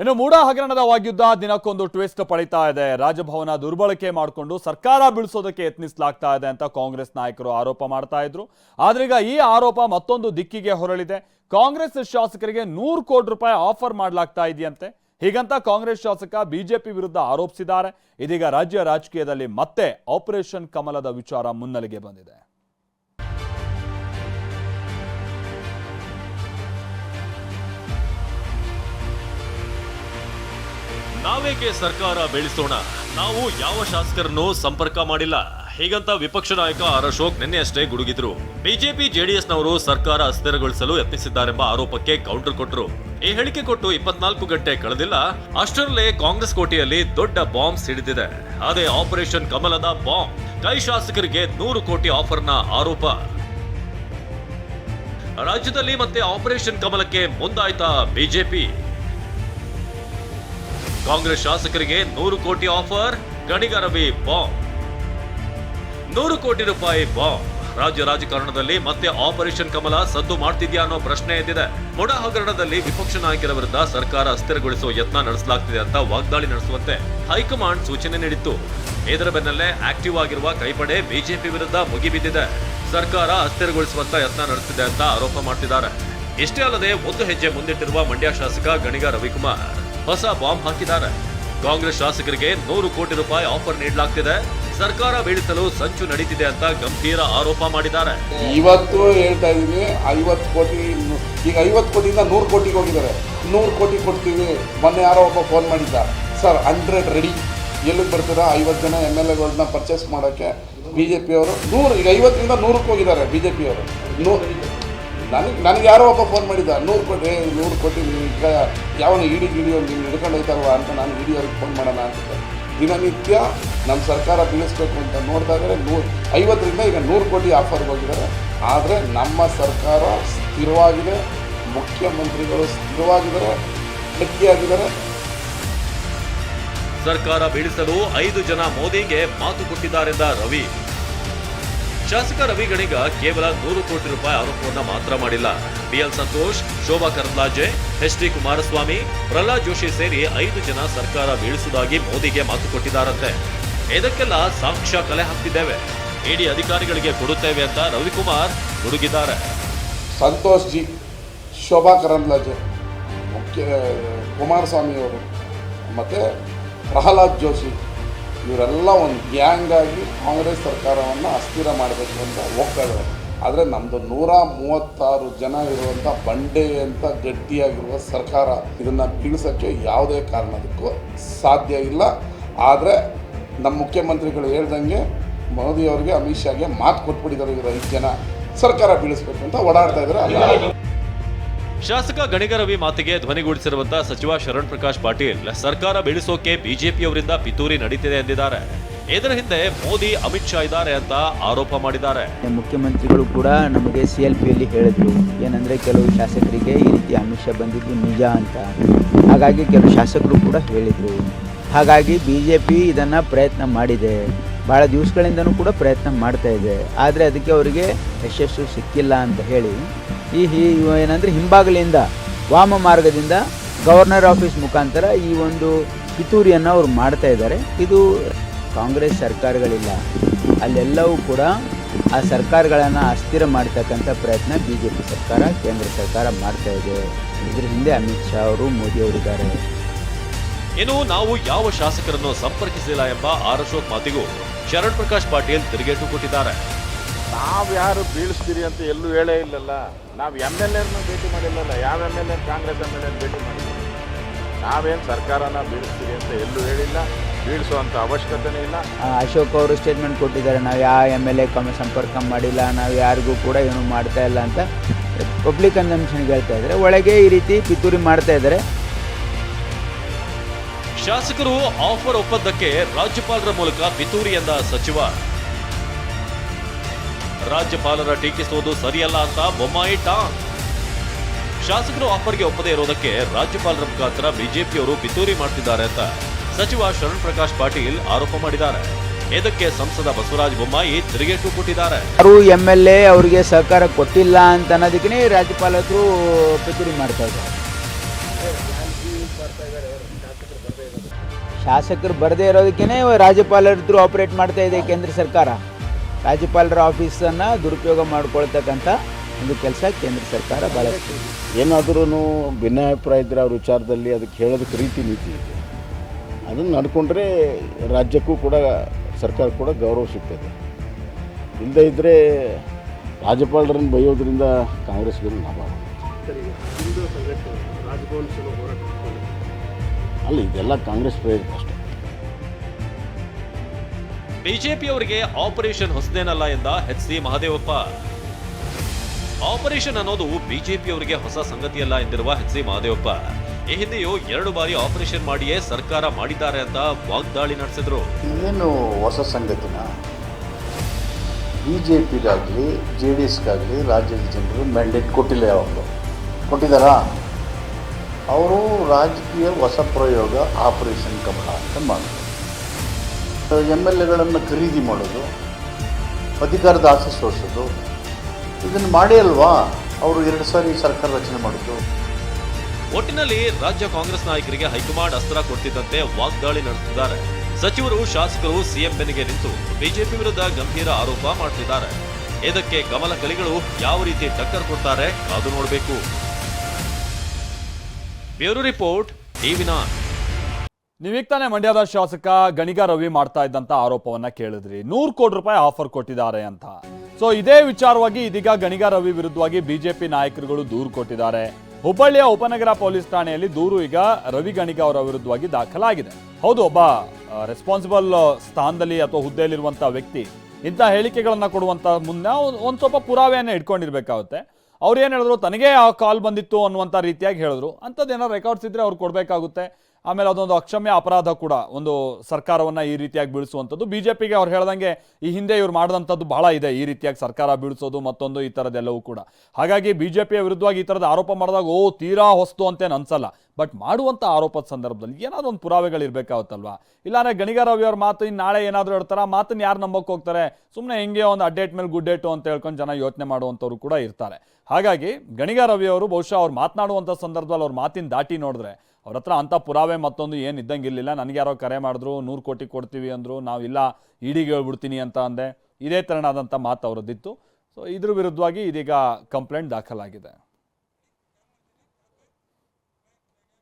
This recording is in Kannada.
ಇನ್ನು ಮೂಡ ಹಗರಣದ ವಾಗ್ಯುದ್ಧ ದಿನಕ್ಕೊಂದು ಟ್ವಿಸ್ಟ್ ಪಡಿತಾ ಇದೆ. ರಾಜಭವನ ದುರ್ಬಳಕೆ ಮಾಡಿಕೊಂಡು ಸರ್ಕಾರ ಬೀಳಿಸೋದಕ್ಕೆ ಯತ್ನಿಸಲಾಗ್ತಾ ಇದೆ ಅಂತ ಕಾಂಗ್ರೆಸ್ ನಾಯಕರು ಆರೋಪ ಮಾಡ್ತಾ ಇದ್ರು. ಆದ್ರೀಗ ಈ ಆರೋಪ ಮತ್ತೊಂದು ದಿಕ್ಕಿಗೆ ಹೊರಳಿದೆ. ಕಾಂಗ್ರೆಸ್ ಶಾಸಕರಿಗೆ ನೂರು ಕೋಟಿ ರೂಪಾಯಿ ಆಫರ್ ಮಾಡಲಾಗ್ತಾ ಇದೆಯಂತೆ. ಹೀಗಂತ ಕಾಂಗ್ರೆಸ್ ಶಾಸಕ ಬಿಜೆಪಿ ವಿರುದ್ಧ ಆರೋಪಿಸಿದ್ದಾರೆ. ಇದೀಗ ರಾಜ್ಯ ರಾಜಕೀಯದಲ್ಲಿ ಮತ್ತೆ ಆಪರೇಷನ್ ಕಮಲದ ವಿಚಾರ ಮುನ್ನೆಲೆಗೆ ಬಂದಿದೆ. ನಾವೇಕೆ ಸರ್ಕಾರ ಬೆಳೆಸೋಣ? ನಾವು ಯಾವ ಶಾಸಕರನ್ನು ಸಂಪರ್ಕ ಮಾಡಿಲ್ಲ? ಹೀಗಂತ ವಿಪಕ್ಷ ನಾಯಕ ಆರ್ ಅಶೋಕ್ ನಿನ್ನೆ ಅಷ್ಟೇ ಗುಡುಗಿದ್ರು. ಬಿಜೆಪಿ, ಜೆಡಿಎಸ್ನವರು ಸರ್ಕಾರ ಅಸ್ಥಿರಗೊಳಿಸಲು ಯತ್ನಿಸಿದ್ದಾರೆಂಬ ಆರೋಪಕ್ಕೆ ಕೌಂಟರ್ ಕೊಟ್ಟರು ಈ ಹೇಳಿಕೆ ಕೊಟ್ಟು ಇಪ್ಪತ್ನಾಲ್ಕು ಗಂಟೆ ಕಳೆದಿಲ್ಲ, ಅಷ್ಟರಲ್ಲೇ ಕಾಂಗ್ರೆಸ್ ಕೋಟೆಯಲ್ಲಿ ದೊಡ್ಡ ಬಾಂಬ್ ಸಿಡಿದಿದೆ. ಅದೇ ಆಪರೇಷನ್ ಕಮಲದ ಬಾಂಬ್. ಕೈ ಶಾಸಕರಿಗೆ ನೂರು ಕೋಟಿ ಆಫರ್ನ ಆರೋಪ. ರಾಜ್ಯದಲ್ಲಿ ಮತ್ತೆ ಆಪರೇಷನ್ ಕಮಲಕ್ಕೆ ಮುಂದಾಯ್ತಾ ಬಿಜೆಪಿ? ಕಾಂಗ್ರೆಸ್ ಶಾಸಕರಿಗೆ ನೂರು ಕೋಟಿ ಆಫರ್, ಗಣಿಗ ರವಿ ಬಾಂಬ್. ನೂರು ಕೋಟಿ ರೂಪಾಯಿ ಬಾಂಬ್. ರಾಜ್ಯ ರಾಜಕಾರಣದಲ್ಲಿ ಮತ್ತೆ ಆಪರೇಷನ್ ಕಮಲ ಸದ್ದು ಮಾಡ್ತಿದ್ಯಾ ಅನ್ನೋ ಪ್ರಶ್ನೆ ಎದ್ದಿದೆ. ಮೊಡ ಹಗರಣದಲ್ಲಿ ವಿಪಕ್ಷ ನಾಯಕರ ವಿರುದ್ಧ ಸರ್ಕಾರ ಅಸ್ಥಿರಗೊಳಿಸುವ ಯತ್ನ ನಡೆಸಲಾಗ್ತಿದೆ ಅಂತ ವಾಗ್ದಾಳಿ ನಡೆಸುವಂತೆ ಹೈಕಮಾಂಡ್ ಸೂಚನೆ ನೀಡಿತ್ತು. ಇದರ ಬೆನ್ನಲ್ಲೇ ಆಕ್ಟಿವ್ ಆಗಿರುವ ಕೈಪಡೆ ಬಿಜೆಪಿ ವಿರುದ್ಧ ಮುಗಿಬಿದ್ದಿದೆ ಸರ್ಕಾರ ಅಸ್ಥಿರಗೊಳಿಸುವಂತ ಯತ್ನ ನಡೆಸಿದೆ ಅಂತ ಆರೋಪ ಮಾಡ್ತಿದ್ದಾರೆ. ಇಷ್ಟೇ ಅಲ್ಲದೆ ಒಂದು ಹೆಜ್ಜೆ ಮುಂದಿಟ್ಟಿರುವ ಮಂಡ್ಯ ಶಾಸಕ ಗಣಿಗ ರವಿಕುಮಾರ್. ಹೊಸ ಬಾಂಬ್ ಹಾಕಿದ್ದಾರೆ. ಕಾಂಗ್ರೆಸ್ ಶಾಸಕರಿಗೆ ನೂರು ಕೋಟಿ ರೂಪಾಯಿ ಆಫರ್ ನೀಡಲಾಗ್ತಿದೆ. ಸರ್ಕಾರ ಬೀಳಿಸಲು ಸಂಚು ನಡೀತಿದೆ ಅಂತ ಗಂಭೀರ ಆರೋಪ ಮಾಡಿದ್ದಾರೆ. ಇವತ್ತು ಹೇಳ್ತಾ ಇದ್ದೀನಿ, ಐವತ್ತು ಕೋಟಿ ಈಗ ಐವತ್ತು ಕೋಟಿಯಿಂದ ನೂರು ಕೋಟಿಗೆ ಹೋಗಿದ್ದಾರೆ. ನೂರು ಕೋಟಿ ಕೊಡ್ತೀವಿ, ಮೊನ್ನೆ ಯಾರೋ ಒಬ್ಬ ಫೋನ್ ಮಾಡಿದ್ದ. ಸರ್ ಹಂಡ್ರೆಡ್ ರೆಡಿ ಎಲ್ಲಿಗೆ ಬರ್ತೀರಾ? ಐವತ್ತು ಜನ ಎಂ ಎಲ್ ಎಗಳನ್ನ ಪರ್ಚೇಸ್ ಮಾಡೋಕ್ಕೆ ಬಿ ಜೆ ಪಿಯವರು ನೂರು ಈಗ ಐವತ್ತರಿಂದ ನೂರಕ್ಕೆ ಹೋಗಿದ್ದಾರೆ ಬಿ ಜೆ ಪಿಯವರು ನೂರು ನನಗೆ ನನಗೆ ಯಾರೋ ಒಬ್ಬ ಫೋನ್ ಮಾಡಿದ್ದ, ನೂರು ಕೋಟಿ ನೂರು ನೂರು ಕೋಟಿ ಈಗ ಯಾವನ ಇಡಿ ಗಿಡಿ ನೀವು ಹಿಂಗೆ ಹಿಡ್ಕೊಂಡು ಹೋಯ್ತಲ್ವ ಅಂತ ನಾನು ಇಡಿ ಅವ್ರಿಗೆ ಫೋನ್ ಮಾಡೋಣ ಅಂತ ದಿನನಿತ್ಯ ನಮ್ಮ ಸರ್ಕಾರ ಬೀಳಿಸ್ಬೇಕು ಅಂತ ನೋಡಿದಾಗಲೇ ನೂರು ಐವತ್ತರಿಂದ ಈಗ ನೂರು ಕೋಟಿ ಆಫರ್ ಹೋಗಿದ್ದಾರೆ ಆದರೆ ನಮ್ಮ ಸರ್ಕಾರ ಸ್ಥಿರವಾಗಿದೆ, ಮುಖ್ಯಮಂತ್ರಿಗಳು ಸ್ಥಿರವಾಗಿದ್ದಾರೆ, ಗಟ್ಟಿಯಾಗಿದ್ದಾರೆ. ಸರ್ಕಾರ ಬೀಳಿಸಲು ಐದು ಜನ ಮೋದಿಗೆ ಮಾತು ಕೊಟ್ಟಿದ್ದಾರೆಂದ ರವಿ. ಶಾಸಕ ರವಿ ಗಣಿಗ ಕೇವಲ ನೂರು ಕೋಟಿ ರೂಪಾಯಿ ಆರೋಪವನ್ನ ಮಾತ್ರ ಮಾಡಿಲ್ಲ. B L Santosh, Shobha Karandlaje, H D Kumaraswamy, Prahlad Joshi ಸೇರಿ ಐದು ಜನ ಸರ್ಕಾರ ಬೀಳಿಸುವುದಾಗಿ ಮೋದಿಗೆ ಮಾತು ಕೊಟ್ಟಿದ್ದಾರಂತೆ. ಇದಕ್ಕೆಲ್ಲ ಸಾಕ್ಷ್ಯ ಕಲೆ ಹಾಕ್ತಿದ್ದೇವೆ. ಇಡಿ ಅಧಿಕಾರಿಗಳಿಗೆ ಕೊಡುತ್ತೇವೆ ಅಂತ ರವಿಕುಮಾರ್ ಗುಡುಗಿದ್ದಾರೆ ಸಂತೋಷ್ ಜಿ, ಶೋಭಾ ಕರಂದ್ಲಾಜೆ, ಮುಖ್ಯ ಕುಮಾರಸ್ವಾಮಿ ಅವರು, ಮತ್ತೆ ಪ್ರಹ್ಲಾದ್ ಜೋಶಿ ಇವರೆಲ್ಲ ಒಂದು ಗ್ಯಾಂಗ್ ಆಗಿ ಕಾಂಗ್ರೆಸ್ ಸರ್ಕಾರವನ್ನು ಅಸ್ಥಿರ ಮಾಡಬೇಕು ಅಂತ ಹೋಗ್ತಾ ಇದ್ದಾರೆ ಆದರೆ ನಮ್ಮದು ನೂರ ಮೂವತ್ತಾರು ಜನ ಇರುವಂಥ ಬಂಡೆ ಅಂತ ಗಟ್ಟಿಯಾಗಿರುವ ಸರ್ಕಾರ ಇದನ್ನು ಬೀಳಿಸೋಕ್ಕೆ ಯಾವುದೇ ಕಾರಣಕ್ಕೂ ಸಾಧ್ಯ ಇಲ್ಲ. ಆದರೆ ನಮ್ಮ ಮುಖ್ಯಮಂತ್ರಿಗಳು ಹೇಳ್ದಂಗೆ ಮೋದಿ ಅವರಿಗೆ ಅಮಿತ್ ಶಾಗೆ ಮಾತು ಕೊಟ್ಬಿಟ್ಟಿದ್ದಾರೆ ಇವರು ಐದು ಜನ. ಸರ್ಕಾರ ಬೀಳಿಸ್ಬೇಕು ಅಂತ ಓಡಾಡ್ತಾ ಇದ್ದಾರೆ. ಶಾಸಕ ಗಣಿಗರವಿ ಮಾತಿಗೆ ಧ್ವನಿಗೂಡಿಸಿರುವಂತಹ ಸಚಿವ ಶರಣ್ ಪ್ರಕಾಶ್ ಪಾಟೀಲ್, ಸರ್ಕಾರ ಬೀಳಿಸೋಕೆ ಬಿಜೆಪಿಯವರಿಂದ ಪಿತೂರಿ ನಡೀತಿದೆ ಎಂದಿದ್ದಾರೆ. ಇದರ ಹಿಂದೆ ಮೋದಿ, ಅಮಿತ್ ಶಾ ಇದ್ದಾರೆ ಅಂತ ಆರೋಪ ಮಾಡಿದ್ದಾರೆ. ಮುಖ್ಯಮಂತ್ರಿಗಳು ಕೂಡ ನಮಗೆ ಸಿ ಎಲ್ ಪಿಯಲ್ಲಿ ಹೇಳಿದರು. ಏನಂದ್ರೆ ಕೆಲವು ಶಾಸಕರಿಗೆ ಈ ರೀತಿ ಆಮಿಷ ಬಂದಿದ್ದು ನಿಜ ಅಂತ. ಹಾಗಾಗಿ ಕೆಲವು ಶಾಸಕರು ಕೂಡ ಹೇಳಿದರು. ಹಾಗಾಗಿ ಬಿ ಜೆ ಪಿ ಇದನ್ನು ಪ್ರಯತ್ನ ಮಾಡಿದೆ. ಭಾಳ ದಿವಸಗಳಿಂದನೂ ಕೂಡ ಪ್ರಯತ್ನ ಮಾಡ್ತಾ ಇದೆ. ಆದರೆ ಅದಕ್ಕೆ ಅವರಿಗೆ ಯಶಸ್ಸು ಸಿಕ್ಕಿಲ್ಲ ಅಂತ ಹೇಳಿ ಈ ಏನಂದರೆ ಹಿಂಬಾಗಲಿಂದ ವಾಮ ಮಾರ್ಗದಿಂದ ಗವರ್ನರ್ ಆಫೀಸ್ ಮುಖಾಂತರ ಈ ಒಂದು ಪಿತೂರಿಯನ್ನು ಅವರು ಮಾಡ್ತಾ ಇದ್ದಾರೆ. ಇದು ಕಾಂಗ್ರೆಸ್ ಸರ್ಕಾರಗಳಿಲ್ಲ. ಅಲ್ಲೆಲ್ಲವೂ ಕೂಡ ಆ ಸರ್ಕಾರಗಳನ್ನು ಅಸ್ಥಿರ ಮಾಡ್ತಕ್ಕಂಥ ಪ್ರಯತ್ನ ಬಿ ಜೆ ಪಿ ಸರ್ಕಾರ, ಕೇಂದ್ರ ಸರ್ಕಾರ ಮಾಡ್ತಾ ಇದೆ. ಇದ್ರ ಹಿಂದೆ ಅಮಿತ್ ಶಾ ಅವರು, ಮೋದಿ ಅವರಿದ್ದಾರೆ ಇನ್ನು ನಾವು ಯಾವ ಶಾಸಕರನ್ನು ಸಂಪರ್ಕಿಸಿಲ್ಲ ಎಂಬ ಆರ್ ಅಶೋಕ್ ಮಾತಿಗೂ ಶರಣ್ ಪ್ರಕಾಶ್ ಪಾಟೀಲ್ ತಿರುಗೇಟು ಕೊಟ್ಟಿದ್ದಾರೆ. ನಾವು ಯಾರು ಬೀಳಿಸ್ತೀರಿ ಅಂತ ಎಲ್ಲೂ ಹೇಳೇ ಇಲ್ಲಲ್ಲ. ನಾವು ಎಂ ಎಲ್ ಎರ್ನ ಭೇಟಿ ಮಾಡಿಲ್ಲಲ್ಲ. ಯಾವ M L A Congress M L N ಭೇಟಿ ಮಾಡಿಲ್ಲ. ನಾವೇನು ಸರ್ಕಾರನ ಬೀಳಿಸ್ತೀರಿ ಅಂತ ಎಲ್ಲೂ ಹೇಳಿಲ್ಲ. ಬೀಳಿಸುವಂಥ ಅವಶ್ಯಕತೆನೇ ಇಲ್ಲ. ಆ, ಅಶೋಕ್ ಅವರು ಸ್ಟೇಟ್ಮೆಂಟ್ ಕೊಟ್ಟಿದ್ದಾರೆ. ನಾವು ಯಾವ ಎಂ ಎಲ್ ಎ ಕಮ್ಮ ಸಂಪರ್ಕ ಮಾಡಿಲ್ಲ. ನಾವು ಯಾರಿಗೂ ಕೂಡ ಏನು ಮಾಡ್ತಾ ಇಲ್ಲ ಅಂತ ಪಬ್ಲಿಕ್ ಕನ್ಸಂಪ್ಷನ್ಗೆ ಹೇಳ್ತಾ ಇದ್ದಾರೆ. ಒಳಗೆ ಈ ರೀತಿ ಪಿತೂರಿ ಮಾಡ್ತಾ ಇದ್ದಾರೆ. ಶಾಸಕರು ಆಫರ್ ಒಪ್ಪಂದಕ್ಕೆ ರಾಜ್ಯಪಾಲರ ಮೂಲಕ ಪಿತೂರಿ ಎಂದ ಸಚಿವ ರಾಜ್ಯಪಾಲರ ಟೀಕಿಸುವುದು ಸರಿಯಲ್ಲ ಅಂತ ಬೊಮ್ಮಾಯಿ ಟಾಂಗ್. ಶಾಸಕರು ಆಫರ್ಗೆ ಒಪ್ಪದೇ ಇರೋದಕ್ಕೆ ರಾಜ್ಯಪಾಲರ ಮುಖಾಂತರ ಬಿಜೆಪಿಯವರು ಪಿತೂರಿ ಮಾಡ್ತಿದ್ದಾರೆ ಅಂತ ಸಚಿವ ಶರಣ್ ಪ್ರಕಾಶ್ ಪಾಟೀಲ್ ಆರೋಪ ಮಾಡಿದ್ದಾರೆ. ಇದಕ್ಕೆ ಸಂಸದ ಬಸವರಾಜ ಬೊಮ್ಮಾಯಿ ತಿರುಗೇಟು ಕೊಟ್ಟಿದ್ದಾರೆ. ಯಾರು ಎಂ ಎಲ್ ಎ ಅವರಿಗೆ ಸಹಕಾರ ಕೊಟ್ಟಿಲ್ಲ ಅಂತ ಅನ್ನೋದಕ್ಕೆ ರಾಜ್ಯಪಾಲಕರು ಪಿತೂರಿ ಮಾಡ್ತಾ ಇದ್ದಾರೆ. ಶಾಸಕರು ಬರದೇ ಇರೋದಕ್ಕೇನೆ ರಾಜ್ಯಪಾಲರ ಆಪರೇಟ್ ಮಾಡ್ತಾ ಇದೆ ಕೇಂದ್ರ ಸರ್ಕಾರ. ರಾಜ್ಯಪಾಲರ ಆಫೀಸನ್ನು ದುರುಪಯೋಗ ಮಾಡಿಕೊಳ್ತಕ್ಕಂಥ ಒಂದು ಕೆಲಸ ಕೇಂದ್ರ ಸರ್ಕಾರ ಬಳಸ್ತಿದೆ ಏನಾದ್ರೂ ಭಿನ್ನಾಭಿಪ್ರಾಯ ಇದ್ದರೆ ಅವ್ರ ವಿಚಾರದಲ್ಲಿ ಅದಕ್ಕೆ ಹೇಳೋದಕ್ಕೆ ರೀತಿ ನೀತಿ ಇದೆ. ಅದನ್ನು ನಡ್ಕೊಂಡ್ರೆ ರಾಜ್ಯಕ್ಕೂ ಕೂಡ ಸರ್ಕಾರ ಕೂಡ ಗೌರವ ಸಿಗ್ತದೆ. ಇಲ್ಲದೇ ಇದ್ದರೆ ರಾಜ್ಯಪಾಲರನ್ನು ಬೈಯೋದ್ರಿಂದ ಕಾಂಗ್ರೆಸ್ಗೆ ಲಾಭ ಅಲ್ಲಿ ಅಲ್ಲ ಇದೆಲ್ಲ ಕಾಂಗ್ರೆಸ್ ಪ್ರೇರಿತ ಅಷ್ಟೇ. ಬಿಜೆಪಿಯವರಿಗೆ ಆಪರೇಷನ್ ಹೊಸದೇನಲ್ಲ ಎಂದ ಎಚ್ ಸಿ ಮಹದೇವಪ್ಪ. ಆಪರೇಷನ್ ಅನ್ನೋದು ಬಿಜೆಪಿಯವರಿಗೆ ಹೊಸ ಸಂಗತಿಯಲ್ಲ ಎಂದಿರುವ ಎಚ್ ಸಿ ಮಹದೇವಪ್ಪ. ಈ ಹಿಂದೆಯೂ ಎರಡು ಬಾರಿ ಆಪರೇಷನ್ ಮಾಡಿಯೇ ಸರ್ಕಾರ ಮಾಡಿದ್ದಾರೆ ಅಂತ ವಾಗ್ದಾಳಿ ನಡೆಸಿದ್ರು. ಏನು ಹೊಸ ಸಂಗತಿನ? ಬಿ ಜೆ ಪಿಗಾಗಲಿ ಜೆ ಡಿ ಎಸ್ಗಾಗಲಿ ರಾಜ್ಯದ ಜನರು ಮ್ಯಾಂಡೇಟ್ ಕೊಟ್ಟಿಲ್ಲ ಯಾವಾಗಲೂ. ಕೊಟ್ಟಿದ್ದಾರಾ? ಅವರು ರಾಜಕೀಯ ಹೊಸ ಪ್ರಯೋಗ ಆಪರೇಷನ್ ಕಮಲ ಅಂತ ಮಾಡಿದ್ರು ಎಂ ಎಲ್ ಎಗಳನ್ನು ಖರೀದಿ ಮಾಡೋದು, ಅಧಿಕಾರದ ಆಸೆ ಸೋರಿಸೋದು ಇದನ್ನು ಮಾಡೇ ಅಲ್ವಾ? ಅವರು ಎರಡು ಸಾರಿ ಸರ್ಕಾರ ರಚನೆ ಮಾಡಿದ್ದು. ಒಟ್ಟಿನಲ್ಲಿ ರಾಜ್ಯ ಕಾಂಗ್ರೆಸ್ ನಾಯಕರಿಗೆ ಹೈಕಮಾಂಡ್ ಅಸ್ತ್ರ ಕೊಡ್ತಿದ್ದಂತೆ ವಾಗ್ದಾಳಿ ನಡೆಸಿದ್ದಾರೆ. ಸಚಿವರು, ಶಾಸಕರು, ಸಿಎಂ ಬೆನ್ನಿಗೆ ನಿಂತು ಬಿಜೆಪಿ ವಿರುದ್ಧ ಗಂಭೀರ ಆರೋಪ ಮಾಡ್ತಿದ್ದಾರೆ. ಇದಕ್ಕೆ ಕಮಲ ಕಲಿಗಳು ಯಾವ ರೀತಿ ಟಕ್ಕರ್ ಕೊಡ್ತಾರೆ ಅದು ನೋಡಬೇಕು. ಬ್ಯೂರೋ ರಿಪೋರ್ಟ್ ಟಿವಿ ನಾನ್. ನೀವೀಗ ತಾನೇ ಮಂಡ್ಯದ ಶಾಸಕ ಗಣಿಗ ರವಿ ಮಾಡ್ತಾ ಇದ್ದಂತ ಆರೋಪವನ್ನ ಕೇಳಿದ್ರಿ. ನೂರು ಕೋಟಿ ರೂಪಾಯಿ ಆಫರ್ ಕೊಟ್ಟಿದ್ದಾರೆ ಅಂತ. ಸೊ ಇದೇ ವಿಚಾರವಾಗಿ ಇದೀಗ ಗಣಿಗ ರವಿ ವಿರುದ್ಧವಾಗಿ ಬಿಜೆಪಿ ನಾಯಕರುಗಳು ದೂರು ಕೊಟ್ಟಿದ್ದಾರೆ. ಹುಬ್ಬಳ್ಳಿಯ ಉಪನಗರ ಪೊಲೀಸ್ ಠಾಣೆಯಲ್ಲಿ ದೂರು ಈಗ ರವಿ ಗಣಿಗ ಅವರ ವಿರುದ್ಧವಾಗಿ ದಾಖಲಾಗಿದೆ. ಹೌದು, ಒಬ್ಬ ರೆಸ್ಪಾನ್ಸಿಬಲ್ ಸ್ಥಾನದಲ್ಲಿ ಅಥವಾ ಹುದ್ದೆಯಲ್ಲಿರುವಂತ ವ್ಯಕ್ತಿ ಇಂಥ ಹೇಳಿಕೆಗಳನ್ನ ಕೊಡುವಂತ ಮುನ್ನ ಒಂದು ಸ್ವಲ್ಪ ಪುರಾವೆಯನ್ನ ಇಟ್ಕೊಂಡಿರ್ಬೇಕಾಗುತ್ತೆ. ಅವ್ರು ಏನು ಹೇಳಿದ್ರು? ತನಗೆ ಆ ಕಾಲ್ ಬಂದಿತ್ತು ಅನ್ನುವಂಥ ರೀತಿಯಾಗಿ ಹೇಳಿದ್ರು. ಅಂಥದ್ದೇನೋ ರೆಕಾರ್ಡ್ಸ್ ಇದ್ರೆ ಅವ್ರು ಕೊಡಬೇಕಾಗುತ್ತೆ. ಆಮೇಲೆ ಅದೊಂದು ಅಕ್ಷಮ್ಯ ಅಪರಾಧ ಕೂಡ ಒಂದು ಸರ್ಕಾರವನ್ನ ಈ ರೀತಿಯಾಗಿ ಬೀಳಿಸುವಂಥದ್ದು. ಬಿ ಜೆ ಪಿಗೆ ಅವ್ರು ಹೇಳ್ದಂಗೆ ಈ ಹಿಂದೆ ಇವ್ರು ಮಾಡಿದಂಥದ್ದು ಬಹಳ ಇದೆ, ಈ ರೀತಿಯಾಗಿ ಸರ್ಕಾರ ಬೀಳಿಸೋದು ಮತ್ತೊಂದು ಈ ಥರದ್ದೆಲ್ಲವೂ ಕೂಡ. ಹಾಗಾಗಿ ಬಿಜೆಪಿಯ ವಿರುದ್ಧವಾಗಿ ಈ ಥರದ ಆರೋಪ ಮಾಡಿದಾಗ, ಓ, ತೀರಾ ಹೊಸ್ತು ಅಂತೇನು ಅನ್ಸಲ್ಲ. ಬಟ್ ಮಾಡುವಂಥ ಆರೋಪದ ಸಂದರ್ಭದಲ್ಲಿ ಏನಾದರೂ ಒಂದು ಪುರಾವೆಗಳು ಇರಬೇಕಾಗುತ್ತಲ್ವಾ ಇಲ್ಲಾಂದ್ರೆ ರವಿ ಅವ್ರ ಮಾತು ಇನ್ನು ನಾಳೆ ಏನಾದರೂ ಹೇಳ್ತಾರೆ? ಮಾತನ್ನು ಯಾರು ನಂಬಕ್ಕೆ ಹೋಗ್ತಾರೆ? ಸುಮ್ಮನೆ ಹೆಂಗೆ ಒಂದು ಅಡ್ಡೇಟ್ ಮೇಲೆ ಗುಡ್ಡೇಟು ಅಂತ ಹೇಳ್ಕೊಂಡು ಜನ ಯೋಚನೆ ಮಾಡುವಂಥವ್ರು ಕೂಡ ಇರ್ತಾರೆ. ಹಾಗಾಗಿ ಗಣಿಗ ರವಿ ಅವರು ಬಹುಶಃ ಅವ್ರು ಮಾತನಾಡುವಂಥ ಸಂದರ್ಭದಲ್ಲಿ ಅವ್ರ ಮಾತಿನ ದಾಟಿ ನೋಡಿದ್ರೆ ಅವ್ರ ಹತ್ರ ಅಂಥ ಪುರಾವೆ ಮತ್ತೊಂದು ಏನು ಇದ್ದಂಗಿರಲಿಲ್ಲ. ನನಗೆ ಯಾರೋ ಕರೆ ಮಾಡಿದ್ರು, ನೂರು ಕೋಟಿ ಕೊಡ್ತೀವಿ ಅಂದರು ನಾವಿಲ್ಲ ಇಡಿಗೆ ಹೇಳ್ಬಿಡ್ತೀನಿ ಅಂತ ಅಂದೆ. ಇದೇ ಥರನಾದಂಥ ಮಾತು ಅವರದ್ದಿತ್ತು. ಸೊ ಇದ್ರ ವಿರುದ್ಧವಾಗಿ ಇದೀಗ ಕಂಪ್ಲೇಂಟ್ ದಾಖಲಾಗಿದೆ.